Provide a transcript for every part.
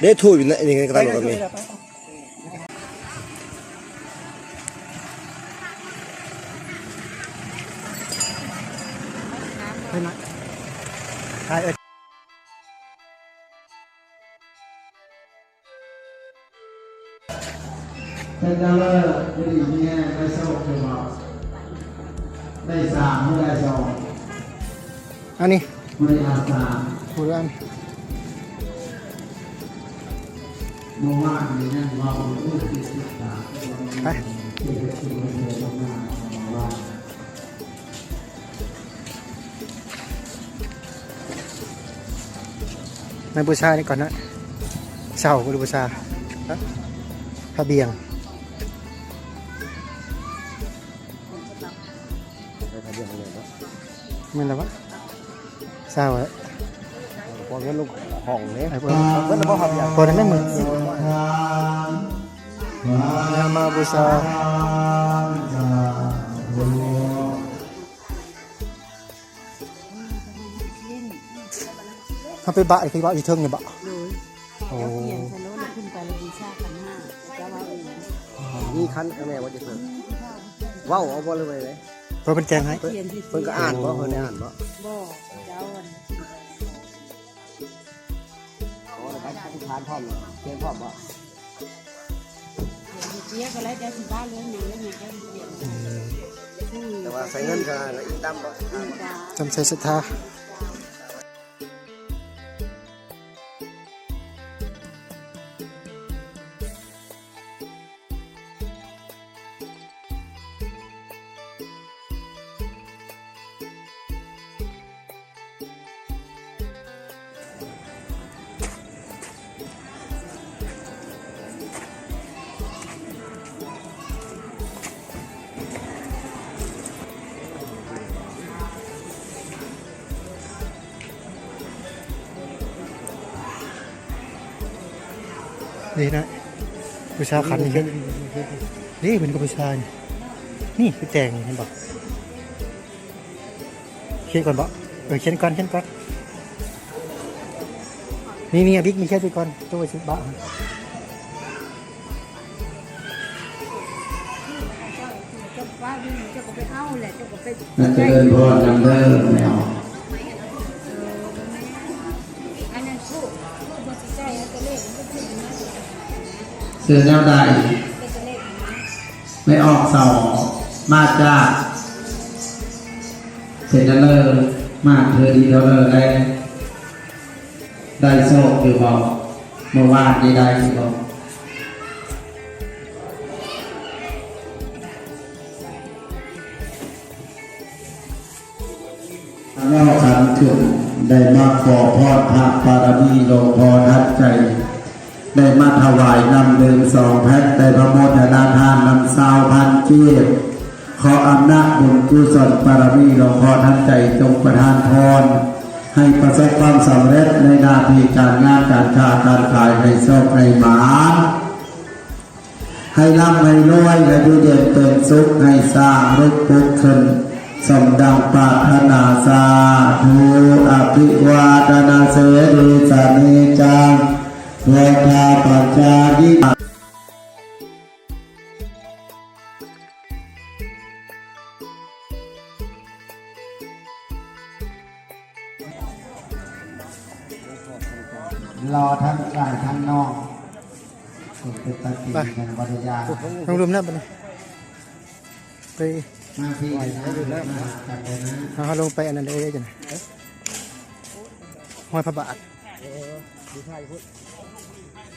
เด้ถูกอยู่นะนี่ก็ตามกันนี่ไปไหนใช่เอ้ยเป็นดาวเลิกไม่ดีไม่แง่ได้โชคได้บอกได้สามไม่ได้สองอันนี้ไม่ได้อาสาม พูดว่านเมื่อวานนี้นั่นเราพูดที่สิบสามไปที่เป็นที่มันเดินลงมาว่าในบูชานี่ก่อนนะเช่ากูบูชาพระเบียงไม่แล้ววะเศร้าอะ พอเงินลูกห้องนี่ไอ้พวกเงินบ่ครับอย่างพอนั้นไม่มึงทางยามาบูชาทางจะรู้เขาไปบะไอ้ที่บะอีเทิงเนี่ยบะโดยโอ้เปลี่ยนสโลว์แล้วขึ้นไปแล้วดีชาขันห้าจะว่าเองนี่คันแม่ว่าจะเพิ่นเว้าเอาบ่เลยเลยเพราะเป็นแกงให้เปลี่ยนที่เพิ่นก็อ่านบ่เพิ่นได้อ่านบ่านพร้อมเตรียมพร้อมบ่เจี๊ยก็แล้วแต่สิบ้านเรื่องหนึ่งแล้วเนี่ยก็เปลี่ยนชื่อแต่ว่าใส่เงินก็อีกดำบ่ตาจำใส่ศรัทธา ดีนะบูชาขันนี่เยอะนี่เป็นกับบูชานี่นี่คือแต่งเห็นบอกเขียนก่อนบอกเออเขียนก่อนเขียนก่อนนี่นี่อะบิ๊กมีแค่ไปก่อนตัวสิบบาทเจ้าว่าวิ่งเจ้าก็ไปเอาแหละเจ้าก็ไปนั่นจะเดินพอดำเดินไม่เเสือแนวใด ไม่ออกสองมาจากเสร็จแล้วเลยมาเธอดีเท่าเลยได้ได้โชคอยู่บอกเมื่อวานได้อยู่บอกแล้วฉันถึงได้มาขอพรพระปารมีหลวงพ่อทัดใจ ได้มาถวายนำเดิมสองแพ็คได้พระโมทนาทานนำสาวพันเจียบขออำนาจบุญกุศลบารมีหลวงพ่อท่านใจจงประทานพรให้ประสบความสำเร็จในหน้าที่การงานการค้าการขายให้โชคให้หมาให้ร่ำให้รวยให้ดูเด่นเป็นสุขให้สร้างรุกปุกขึ้นสมดังปรารถนาสาธุอภิวาทนาเสรีสานิจัง เวทาปัจจายิรอทั้งกายทั้งนอกเป็นตะกี้กันบริยาลองรวมหน้าไปเลยไปมาที่ไหนนะอยู่แล้วกันเลยนะเอาเขาลงไปอันนั้นได้ได้จังห้อยพระบาทดูใช่พุ่นจะใช้ว่าห้อยพระบาทนี่เอาสาบ่ใส่ภาษาอะไรมึงก็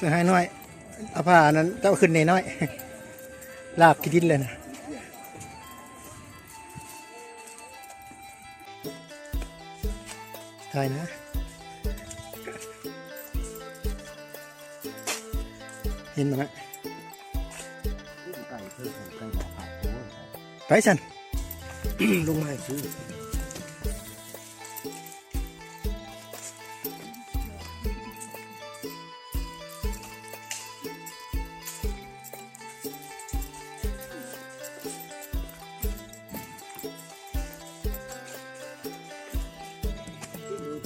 สื้อให้น้อยเอาผ้านั้นเจ้าขึ้นในน้อย ลาบกิดินเลยนะใช่นะเห็นไหมไปสันลงมาซื้อ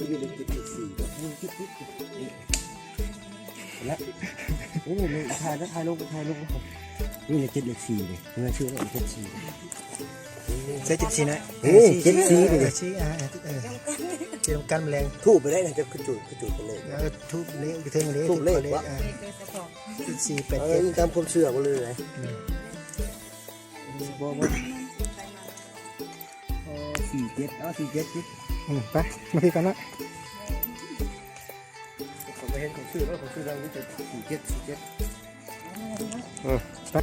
โอ้ยไปสันลงมาให้ซื้อและโอ้โหมันถ่ายแล้วถ่ายลงถ่ายลงนี่เลยเจ็ดเลขสี่เลยเมื่อชื่อว่าเจ็ดสี่ใส่จิตสีนะเอ้ยเจ็ดสีดิเจ็ดสีอ่าเออเตรียวกันแมลงทูบไปได้นะจะกระจุดกระจุดไปเลยแล้วทุบเละกระเทงเละทุบเละวะเจ็ดสี่แปดเจ็ดตามความเชื่อมาเลยเลยบอกว่าสี่เจ็ดอ๋อสี่เจ็ดอืมไปมาพี่กันนะ เห็นของชื่อแล้วของชื่อเรารู้จักสี่เจ็ดสี่เจ็ดไป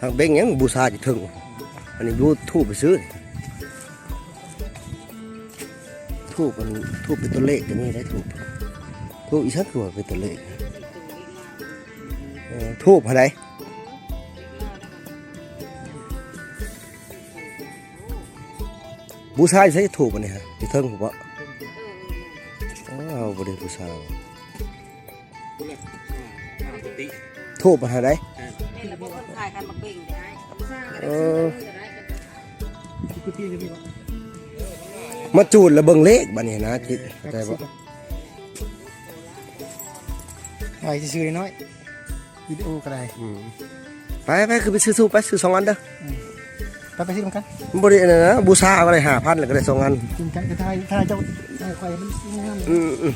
ทางเบ้งยังบูชาจะถึง อันนี้ยูทูบไปซื้อ ทูบมันทูบเป็นตัวเลขกันนี่ได้ทูบทูบอีสักตัวเป็นตัวเลขทูบอะไร บูชาใช้ทูบอันนี้ฮะที่เทิงผมว่าอ้าวบริบูชาทูบอะไรนี่แหละพวกคนขายกันมาปิ้งได้เออมาจูดแล้วเบิ่งเลขบัดนี้นะคิดเข้าใจบ่ไอ้ที่ซื้อน้อยวิดีโอก็ได้อืมไปไปคือไปซื้อสูบไปซื้อสองอันเด้อ ไปไปที่ตรงกันมันบ่ได้อันนั้นนะบูชาก็ได้5,000แล้วก็ได้สองอันกินกันกระทายทายเจ้าทายไข่มันงามอืมอืม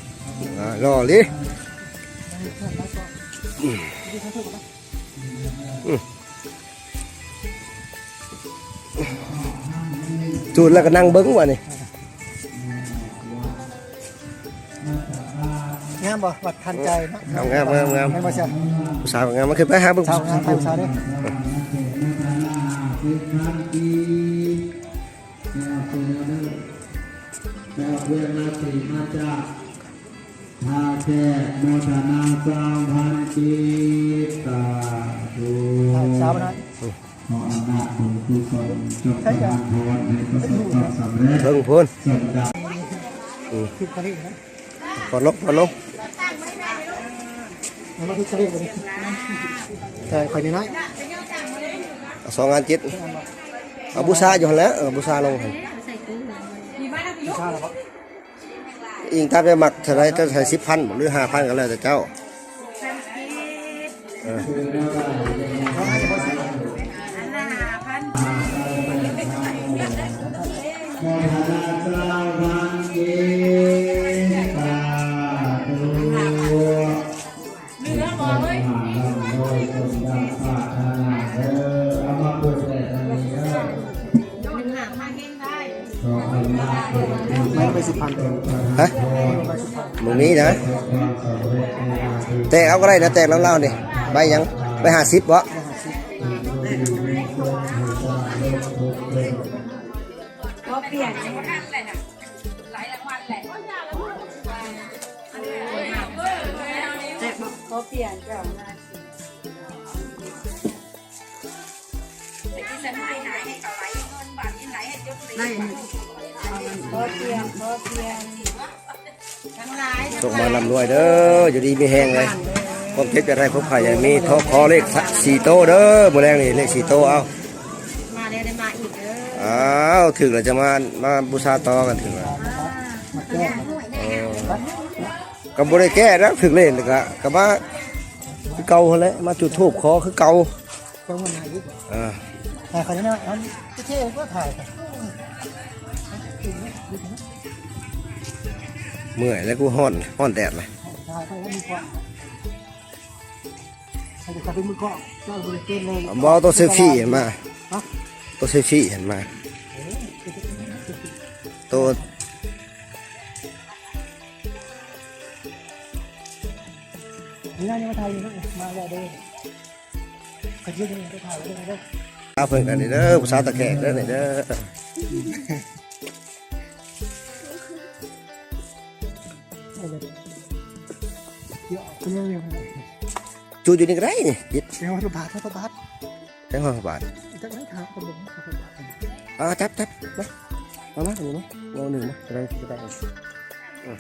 อ่ารอลิจูดแล้วก็นั่งเบิ่งว่ะนี่งามบ่วัดทันใจเนาะงามงามงามงามไม่มาเสียบูชางามมาขึ้นไปหาเบิ่งชาวงามชาวชาวเด้อ แม่เพื่อนนาสีมาจากทาแค่โมทนาสาวพันจิตตาดูชาวนะขออำนาจบุญกุศลจงประทานพรให้ประสบความสำเร็จเทิงพุ่นสมดังคือคารินะก่อนลงก่อนลงมันมาคือคาริกันแต่ไข่น้อย สองงานจิตเอาบูชาอยู่หั่นแล้วเออบูชาลงหันอิงตาไปหมักเท่าไรก็ใส่สิบพันหรือห้าพันก็แล้วแต่เจ้า สิบพันฮะมึงนี้นะความสำเร็จในงานที่แตกเอาก็ได้นะแตกแล้วเล่านี่ใบยังใบห้าสิบวะก็เปลี่ยนเขาเปลี่ยนจ้ะไม่เขาเปลี่ยนเขาเปลี่ยนทั้งหลายส่งมาลำรวยเด้ออยู่ดีมีแห้งเลยผมเจ็บจะได้พบใครอย่างมีทอคอเลขสี่โตเด้อมือแรงนี่เลขสี่โตเอามาแล้วได้มาอีกเด้ออ้าวถึงแล้วจะมามาบูชาต่อกันถึงแล้วเออกับบริแก้นะถึงเล่นเลยกะกับว่าคือเก่าหั่นแหละมาจุดทูบขอคือเก่าต้องมันไหนอีกอ่าถ่ายไข่น้อยเอาเท่ๆก็ถ่าย เมื่อยแล้วกูห้อนห้อนแดดเลยบอตัวเซฟี่เห็นมาตัวเซฟี่เห็นมาตัวนี่น่าจะมาถ่ายอยู่นะมาแล้วเด้อเยอะๆไปถ่ายเลยนะครับเอาเพิ่นกันนี่เด้อภาษาตะแขกเด้อนี่เด้อ เยอะเยอะเยอะจูอยู่นี่ก็ได้นี่ยิดเดี๋ยวระบาดระบาดแทงห้องบาทจะไม่ถามคนลงระบาดอ่าจับจับมาเอามาหนึ่งมาเอาหนึ่งมาจะได้จะได้อืม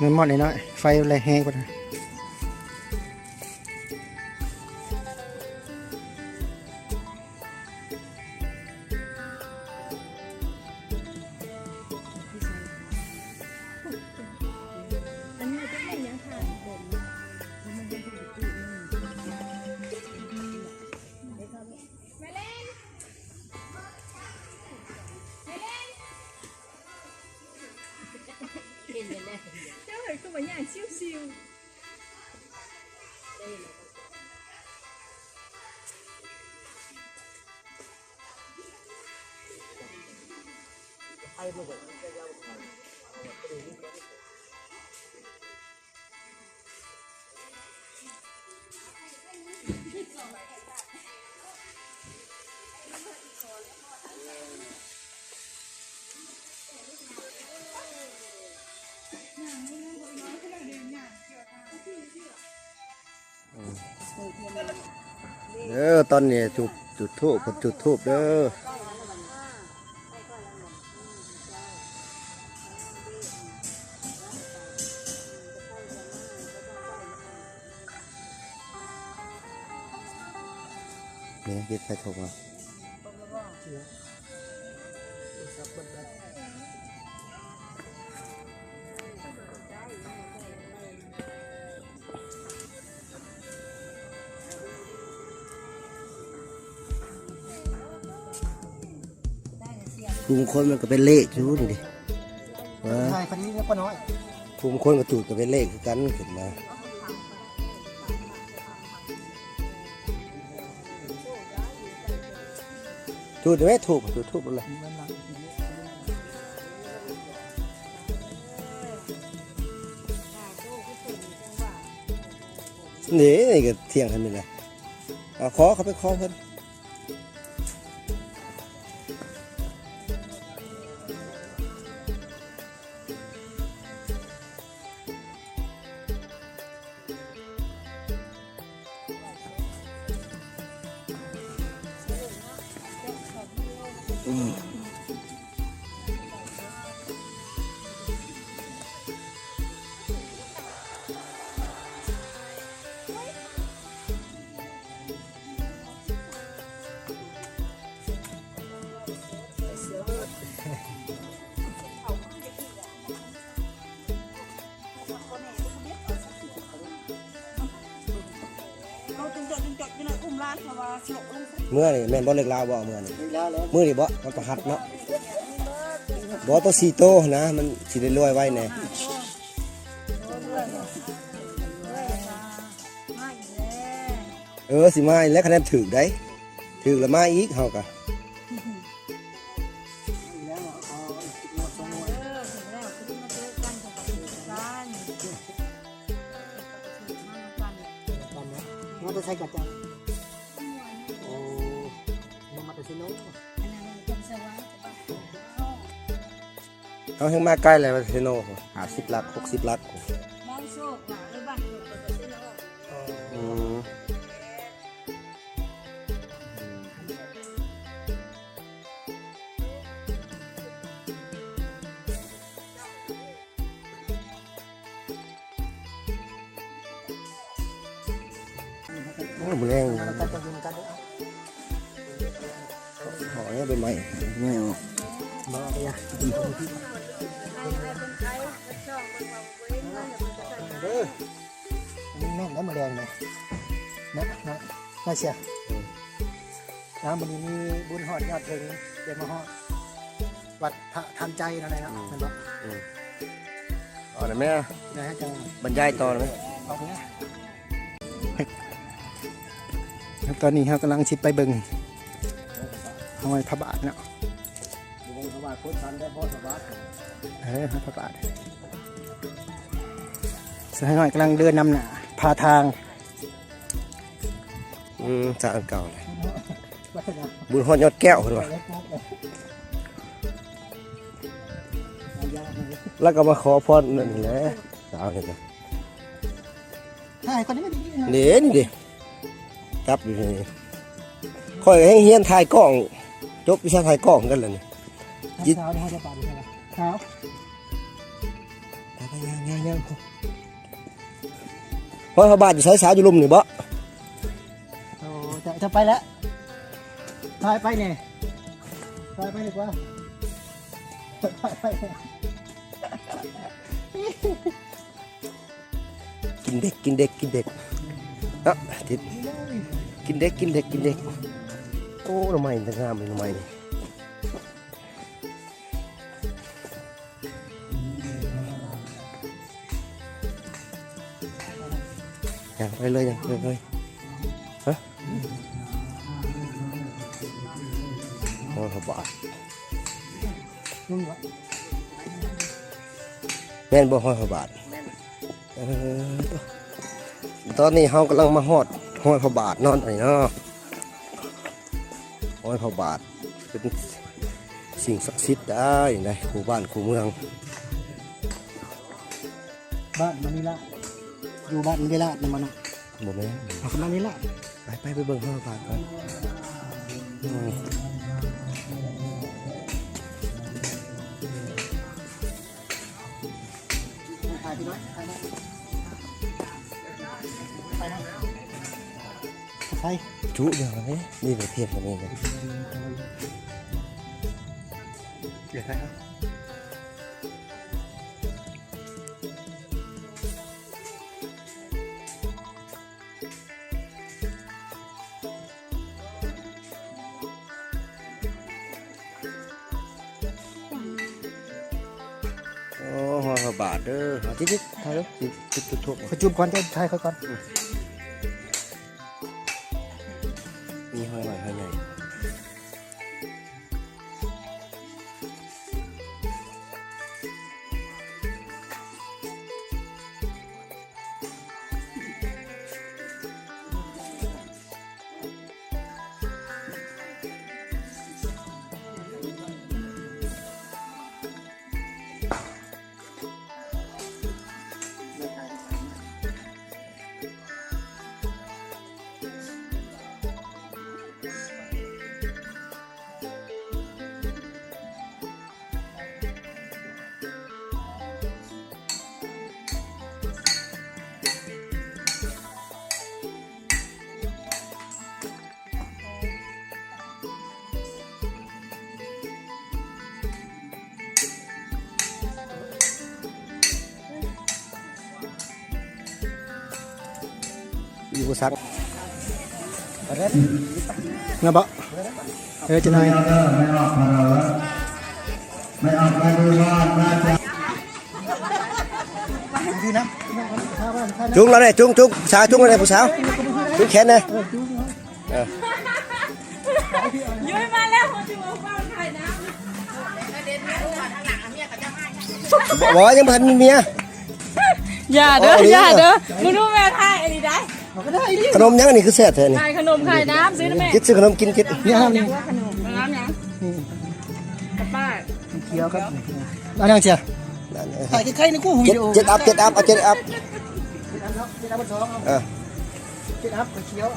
เงินหมดเลยเนาะไฟอะไรแห้งกว่า เด้อตอนนี้จุดจุดทูบกับจุดทูบเด้อ เนี่ยคิดใครโทรมาภูมิคนมันก็เป็นเลขอยู่นี่ดิว่าใช่คนนี้เนี่ยป้าน้อยภูมิคนกับจุดก็เป็นเลขคือกันขึ้นมา จุดไม่ถูกจุดทูกเลยนี่นี่ก็เที่ยงทันไปเลยขอเขาไปขอเพิ่น เเมื่อนี่แม่นบ่เล็กลาวบ่เมื่อนี่แล้วแล้วมือนี่บ่มันประหัดเนาะบ่ตัวสี่โตนะมันสิได้รวยไว้แน่มาอีกแล้วเออสิมาอีกแล้วคะแนนถึกได้ถึกแล้วมาอีกเฮาก็ เพิ่งมาใกล้เลยมาเทโนหาสิบลักหกสิบลักมองโชคหรือบ้านเกิดเกิดโลกอืมมันแรงหอยเป็นไหมไม่เอาบ้าไปอะ เด้ออันนี้แม่นแล้วมาแดงเลยนะนะน่าเชียน้ำวันนี้มีบุญหอดยอดถึงเดี๋ยวมาหอดวัดพระทันใจนั่นแหละครับนั่นบอกเอาหน่อยไหมนะฮะจะบรรยายต่อหน่อยไหมเอาเนี้ยครับตอนนี้เรากำลังชิดไปเบิ่งห้อยพระบาทเนาะ พระบาทพุทธันได้พ่อพระบาทเออห้อยพระบาทสหน่อยกำลังเดินนำหน้าพาทาง อืมสร้างเก่าเลยวัฒนธรรมบุญฮอดยอดแก้วคนว่าเล็กๆเลยเอายากเลยแล้วก็มาขอพรนั่นแหละสาวเห็นไหมใช่คนนี้ไม่ดีนะเดี๋ยวนี่ดิจับอยู่นี่คอยให้เฮียนถ่ายกล้อง จบวิชาถ่ายกล้องกันเลยนี่ ยิดเช้านี่เขาจะปาดใช่ไหมเช้าไปๆย่างย่างย่างเพราะพระบาทอยู่สายสาวอยู่ลุมนี่บ่โอ้จะจะไปแล้วไปไปเนี่ยไปไปดีกว่าไปไปเนี่ยกินเด็กกินเด็กกินเด็กเอะทิศกินเด็กกินเด็กกินเด็กโอ้ทำไมถึงงามเลยทำไมนี่ ยังไปเลยยังไปเลยฮะโอ้ยพระบาทแม่นบ่ห้อยพระบาทตอนนี้เฮากำลังมาฮอดห้อยพระบาทนอนไอ้เนาะห้อยพระบาทเป็นสิ่งศักดิ์สิทธิ์ได้ในคู่บ้านคู่เมือง บ้านมันนี่ละ อยู่บ้านมันนี่ละนี่มันนะบ่แม่นเอาคนนั้นนี่ละไปไปไปเบิ่งห้อยพระบาทก่อนอืมถ่ายพี่น้อยถ่ายน้อยไปนะไปจุเดียวนี้นี่ประเทศกันนี่นะเดี๋ยวไปครับ บาทเด้อเอาทิศๆถ่ายแล้วสิจุดจุดทุกขอจูบก่อนจะถ่ายเขาก่อน อยู่บ่ซักเงาบะเออจะหน่อยไม่ออกเออไม่ออกพาราไม่ ได้เอาก็ได้ดิขนมยังอันนี้คือแซ่บแท้นี่ถ่ายขนมถ่ายน้ำซื้อนะแม่คิดซื้อขนมกินคิดนี่ครับนี่ขนมน้ำยังกับป้าเขียวครับเอาหนังเชียนั่นเออถ่ายใกล้ๆในกู้วิเจ็ดดีโอเจ็ดอัพเจ็ดอัพเอาเจ็ดอัพเจ็ดอัพเนาะเจ็ดอัพบนสองเอาเออเจ็ดอัพเขียว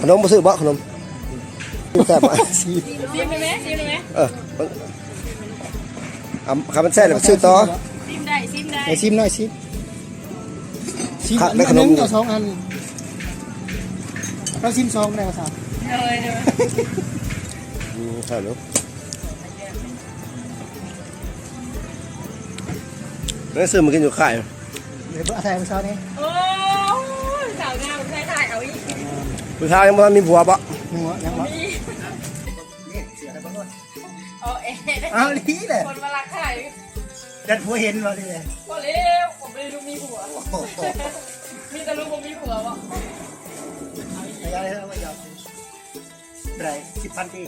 ขนมบ่ซื้อบ่ขนมแซ่บอะสีซิมได้ไหมซิมได้ไหมเอออะคำมันแซ่บเลยซื้อต่อซิมได้ซิมได้ไอซิมหน่อยซิม ชิมคักอันได้ขนหมนึ่งเอาสองอันเราชิมสองได้ภาษาเลยเลยอืมใช่ลูกนั่นซื้อมากินอยู่ค่ายเดี๋ยวเอาใส่ภาษานี้โอ้ยสาวงามใช่ถ่ายเอาอีกผู้ชายยังบ่ทันมีผัวปะหัวยังวะมีนี่เสือแล้วก็นวดเอาเอ๊ะเอาลีแหละคนมารักถ่าย ดันหัวเห็นวะนี่เลยก็เร็วผมไม่ได้ลูกมีผัวโอ้โหมีแต่ลูกผมมีผัววะระยะเลยเอาไว้ยาวไรสิบพันปี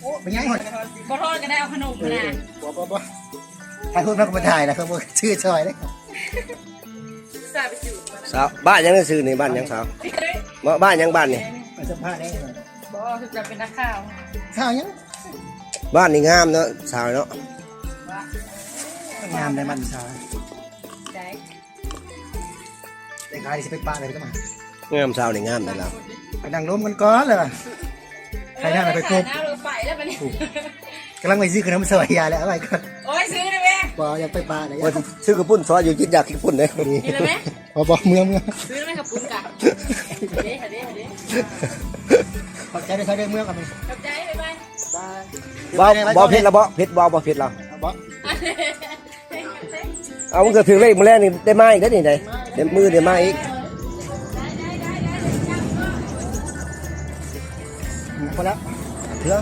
โอ้เป็นไงหมดขอโทษก็ได้เอาขนมนะบ่บ่บ่ถ่ายรูปแล้วก็มาถ่ายนะครับบ่ชื่อชอยเลยสาไปอยู่สาวบ้านยังได้ซื้อนี่บ้านยังสาวเฮ้ยบ่บ้านยังบ้านนี่มาสัมภาษณ์ได้บอกจะเป็นนักข่าวข้าวยังบ้านนี่งามเนาะสาวเนาะ งามในมันชาใจแต่ขายที่ไปปะเลยก็มางามสาวนี่งามนั่นแล้วไปนั่งล้มกันก่อนเลยใครนั่งไปกบหน้าเราไปแล้วมันกำลังไปซื้อขนมสวยยาแล้วอะไรก็โอ้ยซื้อได้ไหมบ่อยากไปปะเลยว่าซื้อกระปุ้นซอยอยู่กินอยากกินกระปุ้นเด้นี่กินได้ไหมบ่บ่เมืองเมืองซื้อได้ไหมกับปุ้นกะเด้เด้เด้ขอบใจด้วยใช้ด้วยเมืองกันไปขอบใจบ๊ายบายบ่บ่เผ็ดละบ่เผ็ดบ่บ่เผ็ดละบ่ เอามันก็ถึงเลขมื้อแรกนี่ได้มาอีกได้หนี่ไหนเดี๋ยวมือเดี๋ยวมาอีกพอแล้วเถอ